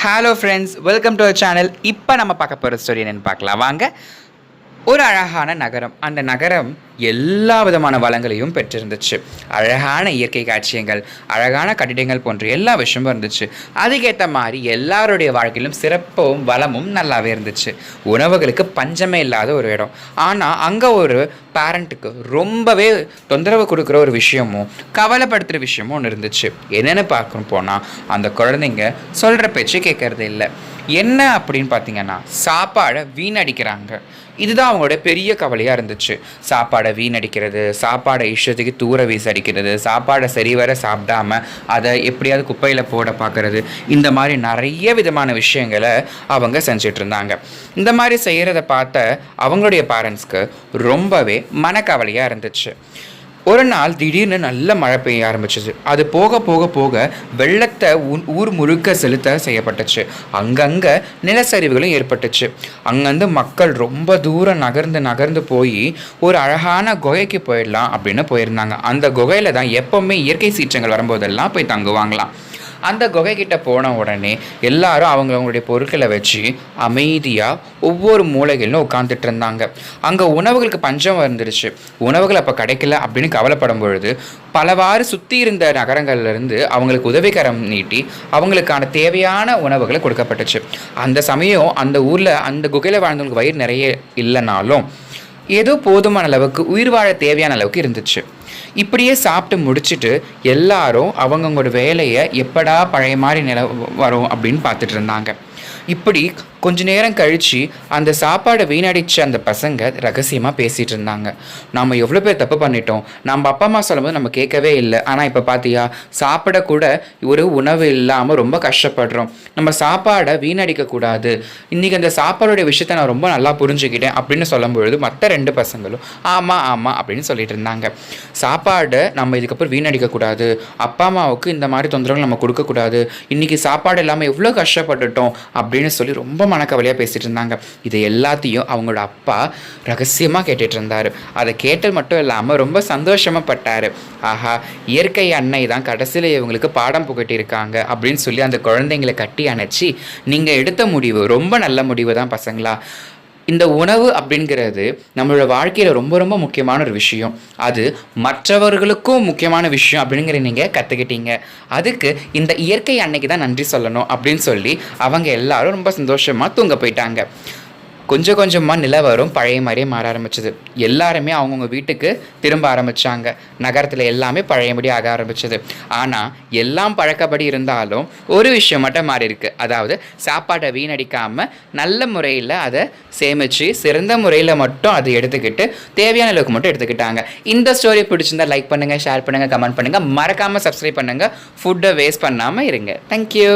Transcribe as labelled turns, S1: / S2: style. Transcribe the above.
S1: Hello friends welcome to our channel இப்போ நம்ம பார்க்க போகிற ஸ்டோரி என்னென்னு பார்க்கலாம். வாங்க. ஒரு அழகான நகரம். அந்த நகரம் எல்லா விதமான வளங்களையும் பெற்றிருந்துச்சு. அழகான இயற்கை காட்சியங்கள் அழகான கட்டிடங்கள் போன்ற எல்லா விஷயமும் இருந்துச்சு. அதுக்கேற்ற மாதிரி எல்லாருடைய வாழ்க்கையிலும் சிறப்பும் வளமும் நல்லாவே இருந்துச்சு. உணவுகளுக்கு பஞ்சமே இல்லாத ஒரு இடம். ஆனால் அங்கே ஒரு பேரண்ட்டுக்கு ரொம்பவே தொந்தரவு கொடுக்குற ஒரு விஷயமும் கவலைப்படுத்துகிற விஷயமும் ஒன்று இருந்துச்சு. என்னென்னு பார்க்கணும் போனால் அந்த குழந்தைங்க சொல்கிற பேச்சு கேட்கறது இல்லை. என்ன அப்படின்னு பார்த்தீங்கன்னா சாப்பாடை வீணடிக்கிறாங்க. இதுதான் அவங்களோட பெரிய கவலையாக இருந்துச்சு. சாப்பாடு வீணடிக்கிறது சாப்பாடை இஷ்டத்துக்கு தூர வீசடிக்கிறது சாப்பாடை சரிவர சாப்பிடாம அதை எப்படியாவது குப்பையில் போட பார்க்கறது இந்த மாதிரி நிறைய விதமான விஷயங்களை அவங்க செஞ்சிட்டு இருந்தாங்க இந்த மாதிரி செய்கிறத பார்த்த அவங்களுடைய பேரண்ட்ஸ்க்கு ரொம்பவே மனக்கவலையாக இருந்துச்சு. ஒரு நாள் திடீர்னு நல்ல மழை பெய்ய ஆரம்பிச்சிச்சு அது போக போக போக வெள்ளத்தை ஊர் முழுக்க செலுத்த செய்யப்பட்டுச்சு. அங்கங்கே நிலச்சரிவுகளும் ஏற்பட்டுச்சு. அங்கேருந்து மக்கள் ரொம்ப தூரம் நகர்ந்து நகர்ந்து போய் ஒரு அழகான குகைக்கு போயிடலாம் அப்படின்னு போயிருந்தாங்க. அந்த குகையில் தான் எப்போவுமே இயற்கை சீற்றங்கள் வரும்போதெல்லாம் போய் தங்குவாங்களாம். அந்த குகை கிட்ட போன உடனே எல்லாரும் அவங்க அவங்களுடைய பொருட்களை வச்சு அமைதியாக ஒவ்வொரு மூலைகளிலும் உட்காந்துட்டு இருந்தாங்க. அங்கே உணவுகளுக்கு பஞ்சம் வந்துருச்சு. உணவுகள் அப்போ கிடைக்கல அப்படின்னு கவலைப்படும் பொழுது பலவாறு சுற்றி இருந்த நகரங்கள்லேருந்து அவங்களுக்கு உதவிகரம் நீட்டி அவங்களுக்கான தேவையான உணவுகளை கொடுக்கப்பட்டுச்சு. அந்த சமயம் அந்த ஊரில் அந்த குகையில் வாழ்ந்தவங்களுக்கு வயிறு நிறைய இல்லைனாலும் ஏதோ போதுமான அளவுக்கு உயிர் வாழ தேவையான அளவுக்கு இருந்துச்சு. இப்படியே சாப்பிட்டு முடிச்சுட்டு எல்லாரும் அவங்கவுங்களோட வேலையை எப்படா பழைய மாதிரி நில வரும் அப்படின்னு பார்த்துட்டு இருந்தாங்க. இப்படி கொஞ்ச நேரம் கழித்து அந்த சாப்பாடை வீணடிச்ச அந்த பசங்க ரகசியமாக பேசிகிட்டு இருந்தாங்க. நம்ம எவ்வளோ பேர் தப்பு பண்ணிட்டோம். நம்ம அப்பா அம்மா சொல்லும்போது நம்ம கேட்கவே இல்லை. ஆனால் இப்போ பார்த்தியா சாப்பிடக்கூட ஒரு உணவு இல்லாமல் ரொம்ப கஷ்டப்படுறோம். நம்ம சாப்பாடை வீணடிக்கக்கூடாது இன்றைக்கி அந்த சாப்பாடுடைய விஷயத்த நான் ரொம்ப நல்லா புரிஞ்சுக்கிட்டேன் அப்படின்னு சொல்லும்பொழுது மற்ற ரெண்டு பசங்களும் ஆமாம் ஆமாம் அப்படின்னு சொல்லிட்டு இருந்தாங்க. சாப்பாடை நம்ம இதுக்கப்புறம் வீணடிக்கக்கூடாது அப்பா அம்மாவுக்கு இந்த மாதிரி தொந்தரவுகள் நம்ம கொடுக்கக்கூடாது இன்றைக்கி சாப்பாடு இல்லாமல் எவ்வளோ கஷ்டப்பட்டுட்டோம். அப்படின்னு சொல்லி ரொம்ப மனக்கவலையாக பேசிகிட்டு இருந்தாங்க. இதை எல்லாத்தையும் அவங்களோட அப்பா ரகசியமாக கேட்டுட்டு இருந்தார். அதை கேட்டது மட்டும் இல்லாமல் ரொம்ப சந்தோஷமாகப்பட்டார் ஆஹா இயற்கை அன்னை தான் கடைசியில் இவங்களுக்கு பாடம் புகட்டியிருக்காங்க அப்படின்னு சொல்லி அந்த குழந்தைங்களை கட்டி அணைச்சி நீங்கள் எடுத்த முடிவு ரொம்ப நல்ல முடிவு தான் பசங்களா. இந்த உணவு அப்படிங்கிறது நம்மளோட வாழ்க்கையில் ரொம்ப ரொம்ப முக்கியமான ஒரு விஷயம். அது மற்றவர்களுக்கும் முக்கியமான விஷயம் அப்படிங்கிற நீங்கள் கற்றுக்கிட்டீங்க அதுக்கு இந்த இயற்கை அன்னைக்கு தான் நன்றி சொல்லணும் அப்படின்னு சொல்லி அவங்க எல்லாரும் ரொம்ப சந்தோஷமாக தூங்க போயிட்டாங்க. கொஞ்சம் கொஞ்சமாக நிலவரும் பழைய மாதிரியே மாற ஆரம்பிச்சது. எல்லாருமே அவங்கவுங்க வீட்டுக்கு திரும்ப ஆரம்பித்தாங்க நகரத்தில் எல்லாமே பழையபடி ஆக ஆரம்பிச்சது. ஆனால் எல்லாம் பழக்கப்படி இருந்தாலும் ஒரு விஷயம் மட்டும் மாறி இருக்கு. அதாவது சாப்பாட்டை வீணடிக்காமல் நல்ல முறையில் அதை சேமித்து சிறந்த முறையில் மட்டும் அதை எடுத்துக்கிட்டு தேவையான அளவுக்கு மட்டும் எடுத்துக்கிட்டாங்க. இந்த ஸ்டோரி பிடிச்சிருந்தா லைக் பண்ணுங்கள் ஷேர் பண்ணுங்கள் கமெண்ட் பண்ணுங்கள் மறக்காமல் சப்ஸ்கிரைப் பண்ணுங்கள் ஃபுட்டை வேஸ்ட் பண்ணாமல் இருங்க. தேங்க்யூ